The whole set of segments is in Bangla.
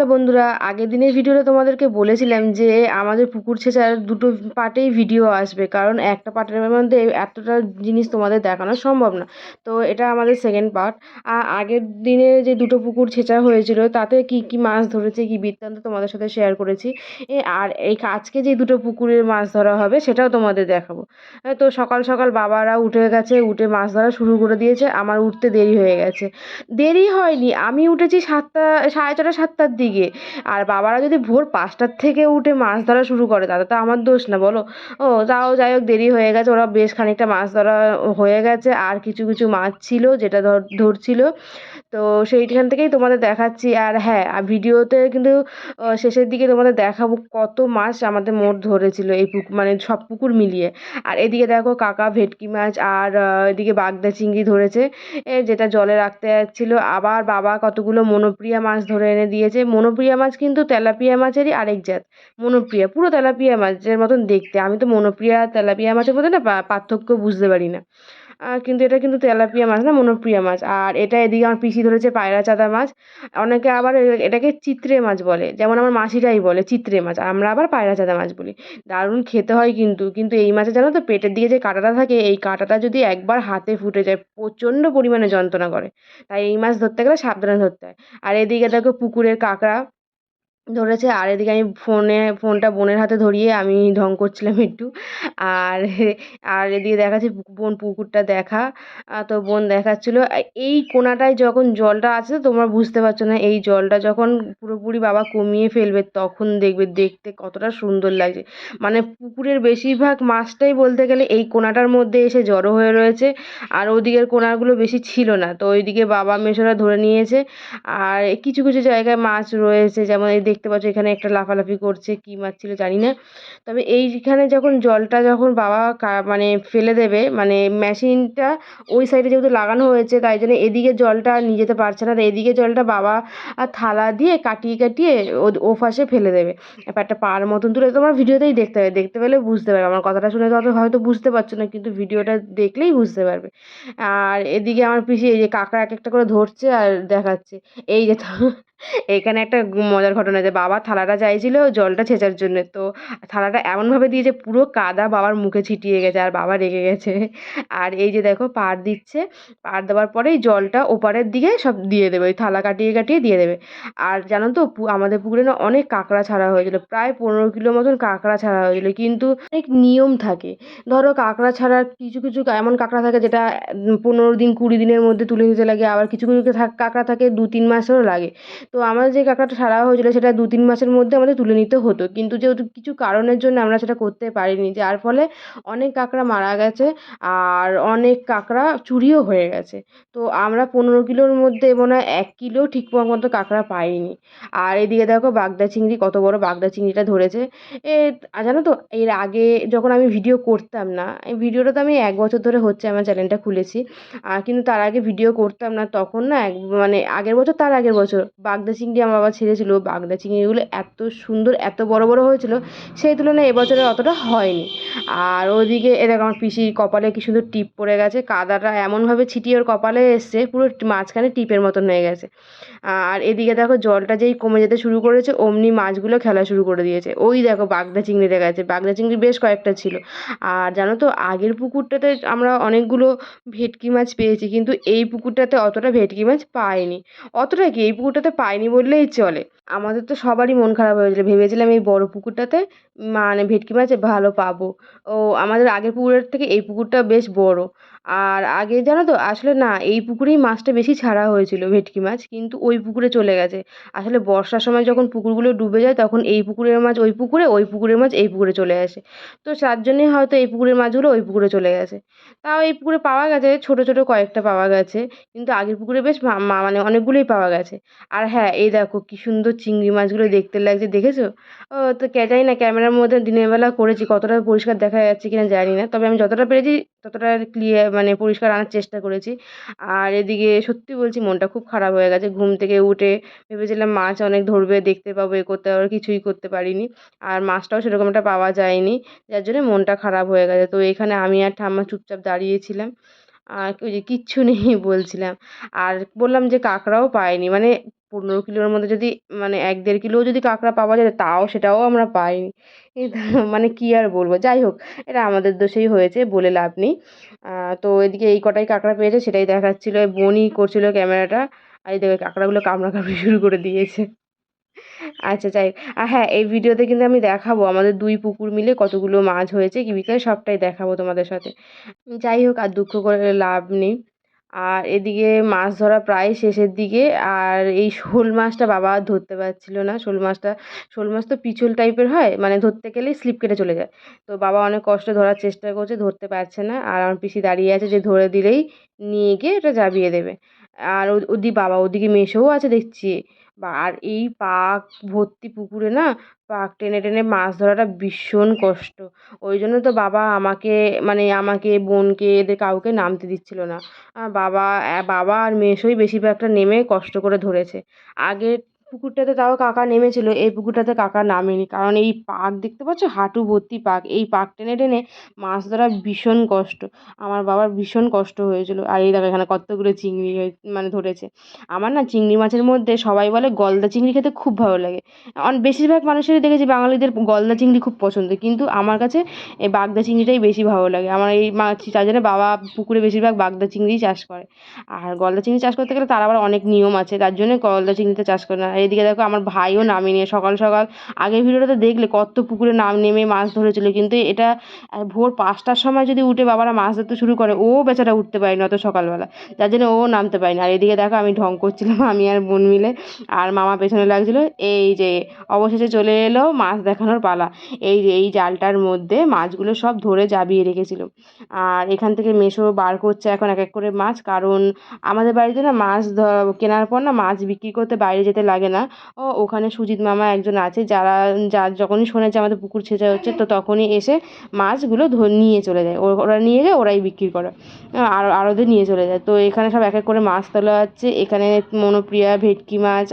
হ্যালো বন্ধুরা, আগের দিনের ভিডিওতে তোমাদেরকে বলেছিলাম যে আমাদের পুকুর ছেঁচার দুটো পার্টেই ভিডিও আসবে। কারণ একটা পার্টের মধ্যে এতটা জিনিস তোমাদের দেখানো সম্ভব না। তো এটা আমাদের সেকেন্ড পার্ট আর আগের দিনে যে দুটো পুকুর ছেঁচা হয়েছিল, তাতে কি কি মাছ ধরেছে, কি বৃত্তান্ত তোমাদের সাথে শেয়ার করেছি। আর এই আজকে যে দুটো পুকুরের মাছ ধরা হবে, সেটাও তোমাদের দেখাবো। তো সকাল সকাল বাবারা উঠে গেছে, উঠে মাছ ধরা শুরু করে দিয়েছে। আমার উঠতে দেরি হয়ে গেছে। দেরি হয়নি, আমি উঠেছি সাতটা, সাড়ে ছটা, সাতটার দিকে। আর বাবারা যদি ভোর পাঁচটার থেকে উঠে মাছ ধরা শুরু করে, তাতে তো আমার দোষ না, বলো। ও তাও যাই হোক, দেরি হয়ে গেছে, ওরা বেশ খানিকটা মাছ ধরা হয়ে গেছে। আর কিছু কিছু মাছ ছিল, যেটা ধর, ধরছিল। তো সেইখান থেকেই তোমাদের দেখাচ্ছি। আর হ্যাঁ আর ভিডিওতে কিন্তু শেষের দিকে তোমাদের দেখাবো কত মাছ আমাদের মোট ধরেছিল এই পুকুর মানে সব পুকুর মিলিয়ে। আর এদিকে দেখো কাকা ভেটকি মাছ, আর এদিকে বাগদা চিংড়ি ধরেছে যেটা জলে রাখতে যাচ্ছিল। আবার বাবা কতগুলো মনোপ্রিয়া মাছ ধরে এনে দিয়েছে। মনোপ্রিয়া মাছ কিন্তু তেলাপিয়া মাছেরই আরেক জাত। মনোপ্রিয়া, পুরো তেলাপিয়া মাছের মতন দেখতে। আমি তো মনোপ্রিয়া তেলাপিয়া মাছের মধ্যে না পার্থক্য বুঝতে পারি না। কিন্তু এটা কিন্তু তেলাপিয়া মাছ না, মনোপ্রিয়া মাছ। আর এটা এদিকে আমার পিসি ধরেছে পায়রা চাদা মাছ। অনেকে আবার এটাকে চিত্রে মাছ বলে। যেমন আমার মাসিরাই বলে, চিত্রে মাছ। আমরা আবার পায়রা চাদা মাছ বলি। দারুণ খেতে হয় কিন্তু কিন্তু এই মাছে জানো তো, পেটের দিকে যে কাঁটাটা থাকে, এই কাঁটাটা যদি একবার হাতে ফুটে যায়, প্রচণ্ড পরিমাণে যন্ত্রণা করে। তাই এই মাছ ধরতে গেলে সাবধানে ধরতে হয়। আর এদিকে দেখো পুকুরের কাঁকড়া ধরেছে, আর এদিকে আমি ফোনে, ফোনটা বোনের হাতে ধরিয়ে আমি ঢং করছিলাম একটু। আর আর এদিকে দেখাচ্ছে বোন পুকুরটা দেখা। তো বোন দেখাচ্ছিলো। এই কোনাটায় যখন জলটা আছে, তোমরা বুঝতে পারছ না, এই জলটা যখন পুরোপুরি বাবা কমিয়ে ফেলবে, তখন দেখবে দেখতে কতটা সুন্দর লাগছে। মানে পুকুরের বেশিরভাগ মাছটাই বলতে গেলে এই কোনাটার মধ্যে এসে জড়ো হয়ে রয়েছে। আর ওদিকের কোনাগুলো বেশি ছিল না। তো ওইদিকে বাবা মেশোরা ধরে নিয়েছে। আর কিছু কিছু জায়গায় মাছ রয়েছে, যেমন এই দেখতে পাচ্ছ এখানে একটা লাফালাফি করছে, কী মারছিল জানি না। তবে এইখানে যখন জলটা যখন বাবা মানে ফেলে দেবে মানে মেশিনটা ওই সাইডে যেহেতু লাগানো হয়েছে, তাই জন্য এদিকে জলটা নিয়ে যেতে পারছে না। এদিকে জলটা বাবা আর থালা দিয়ে কাটিয়ে কাটিয়ে ও ও পাশে ফেলে দেবে। একটা পার মতন তুলে তোমার ভিডিওতেই দেখতে হবে দেখতে পেলে বুঝতে পারবে। আমার কথাটা শুনে তো অত হয়তো বুঝতে পারছ না, কিন্তু ভিডিওটা দেখলেই বুঝতে পারবে। আর এদিকে আমার পিসি এই যে কাঁকড়া এক একটা করে ধরছে আর দেখাচ্ছে। এই যে এইখানে একটা মজার ঘটনা যে বাবা থালাটা চাইছিল জলটা ছেঁচার জন্য। তো থালাটা এমনভাবে দিয়েছে, পুরো কাদা বাবার মুখে ছিটিয়ে গেছে আর বাবা রেগে গেছে। আর এই যে দেখো পাড় দিচ্ছে পাড় দেওয়ার পরেই জলটা ওপারের দিকে সব দিয়ে দেবে, ওই থালা কাটিয়ে কাটিয়ে দিয়ে দেবে। আর জানো তো আমাদের পুকুরে না অনেক কাঁকড়া ছাড়া হয়েছিল, প্রায় পনেরো কিলো মতন কাঁকড়া ছাড়া হয়েছিল, কিন্তু অনেক নিয়ম থাকে। ধরো কাঁকড়া ছাড়ার কিছু কিছু এমন কাঁকড়া থাকে যেটা পনেরো দিন, কুড়ি দিনের মধ্যে তুলে নিতে লাগে, আবার কিছু কিছু কাঁকড়া থাকে দু, তিন মাসেরও লাগে। তো আমাদের যে কাঁকড়াটা ছাড়া হয়েছিল সেটা দু তিন মাসের মধ্যে আমাদের তুলে নিতে হতো। কিন্তু যেহেতু কিছু কারণের জন্য আমরা সেটা করতে পারিনি, যার ফলে অনেক কাঁকড়া মারা গেছে আর অনেক কাঁকড়া চুরিও হয়ে গেছে। তো আমরা পনেরো কিলোর মধ্যে মনে হয় এক কিলো ঠিক মতো কাঁকড়া পাইনি। আর এদিকে দেখো বাগদা চিংড়ি, কত বড় বাগদা চিংড়িটা ধরেছে। এ জানো তো, এর আগে যখন আমি ভিডিও করতাম না, এই ভিডিওটা তো আমি এক বছর ধরে হচ্ছে আমার চ্যানেলটা খুলেছি। কিন্তু তার আগে ভিডিও করতাম না, তখন না এক মানে আগের বছর, তার আগের বছর বাগদা চিংড়ি আমার বাবা ছেড়েছিল। বাগদা চিংড়িগুলো এত সুন্দর, এত বড় বড় হয়েছিল, সেই তুলনায় এবছরে অতটা হয়নি। আর ওদিকে এ দেখো আমার পিসির কপালে কি সুন্দর টিপ পড়ে গেছে, কাদাটা এমনভাবে ছিটিয়ে ওর কপালে এসছে, পুরো মাঝখানে টিপের মতন হয়ে গেছে। আর এদিকে দেখো জলটা যেই কমে যেতে শুরু করেছে, অমনি মাছগুলো খেলা শুরু করে দিয়েছে। ওই দেখো বাগদা চিংড়ি দেখা যাচ্ছে, বাগদা চিংড়ি বেশ কয়েকটা ছিল। আর জানো তো, আগের পুকুরটাতে আমরা অনেকগুলো ভেটকি মাছ পেয়েছি, কিন্তু এই পুকুরটাতে অতটা ভেটকি মাছ পাইনি। অতটা কি? এই পুকুরটাতে পাইনি বললেই চলে আমাদের তো সবারই মন খারাপ হয়েছিল ভেবেছিলাম এই বড় পুকুরটাতে মানে ভেটকি মাছ ভালো পাবো। ও, আমাদের আগের পুকুরের থেকে এই পুকুরটা বেশ বড়। আর আগে জানো তো, আসলে না, এই পুকুরেই মাছটা বেশি ছাড়া হয়েছিল, ভেটকি মাছ। কিন্তু ওই পুকুরে চলে গেছে। আসলে বর্ষার সময় যখন পুকুরগুলো ডুবে যায়, তখন এই পুকুরের মাছ ওই পুকুরে, ওই পুকুরের মাছ এই পুকুরে চলে আসে। তো তার জন্যই হয়তো এই পুকুরের মাছগুলো ওই পুকুরে চলে গেছে। তাও এই পুকুরে পাওয়া গেছে, ছোটো ছোটো কয়েকটা পাওয়া গেছে। কিন্তু আগের পুকুরে বেশ মানে অনেকগুলোই পাওয়া গেছে। আর হ্যাঁ এই দেখো, কী সুন্দর চিংড়ি মাছগুলো দেখতে লাগছে, দেখেছ? ও, তো জানি না, ক্যামেরার মধ্যে দিনের বেলা করেছি, কতটা পরিষ্কার দেখা যাচ্ছে কিনা জানি না। তবে আমি যতটা পেরেছি, ততটা ক্লিয়ার মানে পরিষ্কার আনার চেষ্টা করেছি। আর এদিকে সত্যি বলছি, মনটা খুব খারাপ হয়ে গেছে। ঘুম থেকে উঠে ভেবেছিলাম মাছ অনেক ধরবে, দেখতে পাবো, এ করতে পারব, কিছুই করতে পারিনি। আর মাছটাও সেরকম একটা পাওয়া যায়নি, যার জন্য মনটা খারাপ হয়ে গেছে। তো এখানে আমি আর ঠাম্মা চুপচাপ দাঁড়িয়েছিলাম। আর ওই যে কিচ্ছু নেই বলছিলাম। আর বললাম যে কাঁকড়াও পাইনি মানে পনেরো কিলোর মধ্যে যদি মানে এক দেড় কিলোও যদি কাঁকড়া পাওয়া যায়, তাও সেটাও আমরা পাইনি। মানে কী আর বলব? যাই হোক, এটা আমাদের দোষেই হয়েছে, বলে লাভ নেই। তো এদিকে এই কটাই কাঁকড়া পেয়েছে, সেটাই দেখাচ্ছিলো বোনই করছিল ক্যামেরাটা, আর এই দেখো কাঁকড়াগুলো কামড়াকামড়ি শুরু করে দিয়েছে। আচ্ছা যাই আর হ্যাঁ এই ভিডিওতে কিন্তু আমি দেখাবো, আমাদের দুই পুকুর মিলে কতগুলো মাছ হয়েছে কি বিকেলে সবটাই দেখাবো তোমাদের সাথে। যাই হোক, আর দুঃখ করে লাভ নেই। আর এদিকে মাছ ধরা প্রায় শেষের দিকে। আর এই শোল মাছটা বাবা আর ধরতে পারছিল না। শোল মাছটা, শোল মাছ তো পিছল টাইপের হয় মানে ধরতে গেলেই স্লিপ কেটে চলে যায়। তো বাবা অনেক কষ্টে ধরার চেষ্টা করছে, ধরতে পারছে না। আর আমার পিসি দাঁড়িয়ে আছে যে ধরে দিলেই নিয়ে গিয়ে এটা জাবিয়ে দেবে। আর ওদি, বাবা ওদিকে মেসোও আছে দেখছি। আর এই পাক ভর্তি পুকুরে না পাক টেনে টেনে মাছ ধরাটা ভীষণ কষ্ট। ওই জন্য তো বাবা আমাকে মানে আমাকে বোনকে, এদের কাউকে নামতে দিচ্ছিল না। বাবা বাবা আর মেসোই বেশিরভাগটা নেমে কষ্ট করে ধরেছে। আগের পুকুরটাতে তাও কাকা নেমেছিল। এই পুকুরটাতে কাকা নামেনি। কারণ এই পাক দেখতে পাচ্ছ? হাঁটু ভর্তি পাক এই পাক টেনে টেনে মাছ ধরা ভীষণ কষ্ট। আমার বাবার ভীষণ কষ্ট হয়েছিল। আর এই দেখো এখানে কতগুলো চিংড়ি মানে ধরেছে। আমার না চিংড়ি মাছের মধ্যে সবাই বলে গলদা চিংড়ি খেতে খুব ভালো লাগে। বেশিরভাগ মানুষেরই দেখেছি বাঙালিদের গলদা চিংড়ি খুব পছন্দ। কিন্তু আমার কাছে এই বাগদা চিংড়িটাই বেশি ভালো লাগে। আমার এই মাছ তার জন্য বাবা পুকুরে বেশিরভাগ বাগদা চিংড়িই চাষ করে। আর গলদা চিংড়ি চাষ করতে গেলে তার আবার অনেক নিয়ম আছে। তার জন্য গলদা চিংড়িটা চাষ করে না। এদিকে দেখো আমার ভাইও নামিয়ে নিয়ে সকাল সকাল, আগের ভিডিওটাতে দেখলে কত পুকুরে নাম নেমে মাছ ধরেছিল, কিন্তু এটা ভোর পাঁচটার সময় যদি উঠে বাবারা মাছ ধরতে শুরু করে, ও বেচারা উঠতে পারেনি অত সকালবেলা। যার জন্য ও নামতে পারেনি। আর এদিকে দেখো আমি ঢং করছিলাম, আমি আর বোন মিলে, আর মামা পেছনে লাগছিল, এই যে অবশেষে চলে এলো মাছ দেখানোর পালা। এই যে, এই জালটার মধ্যে মাছগুলো সব ধরে জাবিয়ে রেখেছিল। আর এখান থেকে মেশো বার করছে এখন এক এক করে মাছ, কারণ আমাদের বাড়িতে না মাছ কেনার পর না মাছ বিক্রি করতে বাইরে যেতে লাগে না। ও ওখানে সুজিত মামা একজন আছে, যারা, যা যখনই শোনে যে আমাদের পুকুর ছেঁচা হচ্ছে, তো তখনই এসে মাছগুলো নিয়ে চলে যায়। ওরা নিয়ে গিয়ে ওরাই বিক্রি করে। আর আরও নিয়ে চলে যায়। তো এখানে সব এক এক করে মাছ তোলা হচ্ছে। এখানে মনোপ্রিয়া, ভেটকি মাছ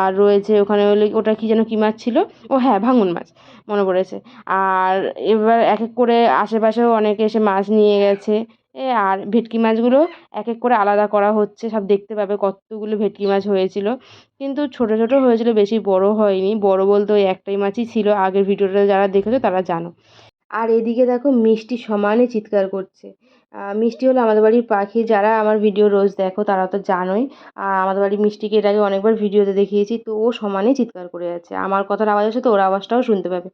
আর রয়েছে ওখানে হলে ওটা কী যেন কী মাছ ছিল? ও হ্যাঁ ভাঙন মাছ, মনে পড়েছে। আর এবার এক এক করে আশেপাশেও অনেকে এসে মাছ নিয়ে গেছে। এ আর ভেটকি মাছগুলো এক এক করে আলাদা করা হচ্ছে, সব দেখতে পাবে কতগুলো ভেটকি মাছ হয়েছিল। কিন্তু ছোট ছোট হয়েছিল, বেশি বড় হয়নি। বড় বলতে ওই একটাই মাছই ছিল, আগের ভিডিওটা যারা দেখেছ তারা জানো। আর এদিকে দেখো মিষ্টি সমানে চিৎকার করছে। মিষ্টি হলো আমাদের বাড়ির পাখি। যারা আমার ভিডিও রোজ দেখো তারা তো জানোই। আমাদের বাড়ির মিষ্টিকে এর আগে অনেকবার ভিডিওতে দেখিয়েছি, তো ও সমানে চিৎকার করে যাচ্ছে। আমার কথার আওয়াজ আছে তো ওর আওয়াজটাও শুনতে পাবে।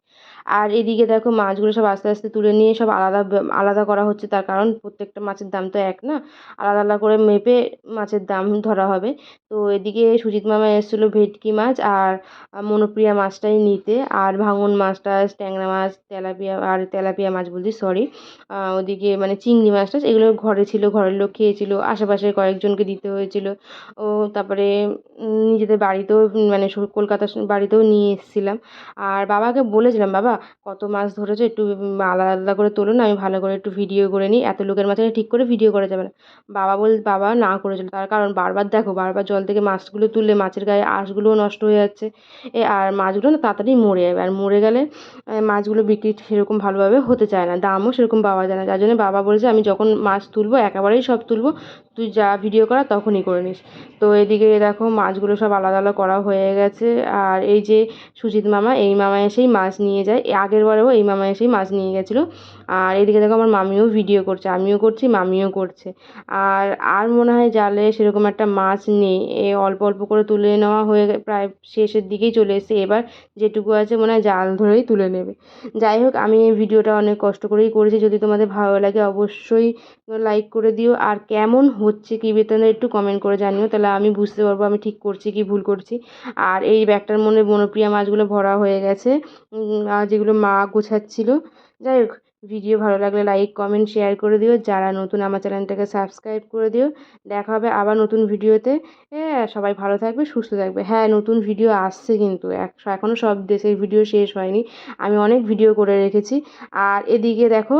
আর এদিকে দেখো, মাছগুলো সব আস্তে আস্তে তুলে নিয়ে সব আলাদা আলাদা করা হচ্ছে। তার কারণ প্রত্যেকটা মাছের দাম তো এক না। আলাদা আলাদা করে মেপে মাছের দাম ধরা হবে। তো এদিকে সুজিত মামা এসেছিল ভেটকি মাছ আর মনোপ্রিয়া মাছটাই নিতে। আর ভাঙন মাছটা, ট্যাংরা মাছ, তেলাপিয়া, আর তেলাপিয়া মাছ বলছি সরি ওদিকে মানে চিংড়ি মাছটা এগুলো ঘরে ছিল, ঘরের লোক খেয়েছিল, আশেপাশের কয়েকজনকে দিতে হয়েছিল। ও তারপরে নিজেদের বাড়িতেও মানে কলকাতা বাড়িতেও নিয়ে এসেছিলাম। আর বাবাকে বলেছিলাম, বাবা, কত মাছ ধরেছো? একটু আলাদা আলাদা করে তোলো না, আমি ভালো করে একটু ভিডিও করে নিই। এত লোকের মাঝখানে ঠিক করে ভিডিও করা যাবে না। বাবা বল, বাবা না করেছিল। তার কারণ বারবার দেখো, বারবার জল থেকে মাছগুলো তুললে মাছের গায়ে আঁশগুলোও নষ্ট হয়ে যাচ্ছে। এ, আর মাছগুলো না তাড়াতাড়ি মরে যাবে। আর মরে গেলে মাছগুলো বিক্রি সেরকম ভালোভাবে হতে চায় না, দামও সেরকম পাওয়া যায় না। যার জন্য বাবা বলেছে, আমি যখন মাছ তুলবো একেবারেই সব তুলবো। তুই যা ভিডিও করা তখনই করে নিস। তো এদিকে দেখো মাছগুলো সব আলাদা আলাদা করা হয়ে গেছে। আর এই যে সুজিত মামা, এই মামা এসেই মাছ নিয়ে যায়। আগের বারেও এই মামা এসেই মাছ নিয়ে গেছিল। আর এদিকে দেখো আমার মামিও ভিডিও করছে, আমিও করছি, মামিও করছে। আর আর মনে হয় জালে সেরকম একটা মাছ নেই। এ অল্প অল্প করে তুলে নেওয়া হয়ে প্রায় শেষের দিকেই চলে এসেছে। এবার যেটুকু আছে মনে হয় জাল ধরেই তুলে নেবে। যাই হোক, আমি এই ভিডিওটা অনেক কষ্ট করেই করেছি। যদি তোমাদের ভালো লাগে অবশ্যই লাইক করে দিও। আর কেমন হচ্ছে কী? বেতনটা একটু কমেন্ট করে জানিও, তাহলে আমি বুঝতে পারব আমি ঠিক করছি কি ভুল করছি। আর এই ব্যাগটার মনে বনপ্রিয়া মাছগুলো ভরা হয়ে গেছে। যেগুলো মা গোছাচ্ছিলো। যাই হোক ভিডিও ভালো লাগলে লাইক কমেন্ট শেয়ার করে দিও। যারা নতুন আমার চ্যানেলটাকে সাবস্ক্রাইব করে দিও। দেখা হবে আবার নতুন ভিডিওতে। সবাই ভালো থাকবে, সুস্থ থাকবে। হ্যাঁ নতুন ভিডিও আসছে কিন্তু। এখনও সব দেশের ভিডিও শেষ হয়নি। আমি অনেক ভিডিও করে রেখেছি। আর এদিকে দেখো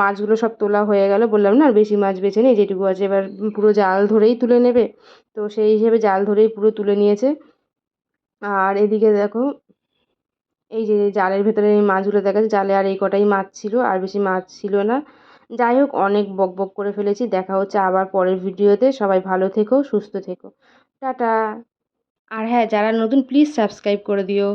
মাছগুলো সব তোলা হয়ে গেল। বললাম না আর বেশি মাছ বেছে নেই, যেটুকু আছে এবার পুরো জাল ধরেই তুলে নেবে। তো সেই হিসেবে জাল ধরেই পুরো তুলে নিয়েছে। আর এদিকে দেখো এই যে জালের ভেতরে মাছগুলো দেখা যাচ্ছে, জালে আর এই কটাই মাছ ছিল, আর বেশি মাছ ছিল না। যাই হোক, অনেক বক বক করে ফেলেছি, দেখা হচ্ছে আবার পরের ভিডিওতে। সবাই ভালো থেকো, সুস্থ থেকো। টাটা। আর হ্যাঁ যারা নতুন প্লিজ সাবস্ক্রাইব করে দিও।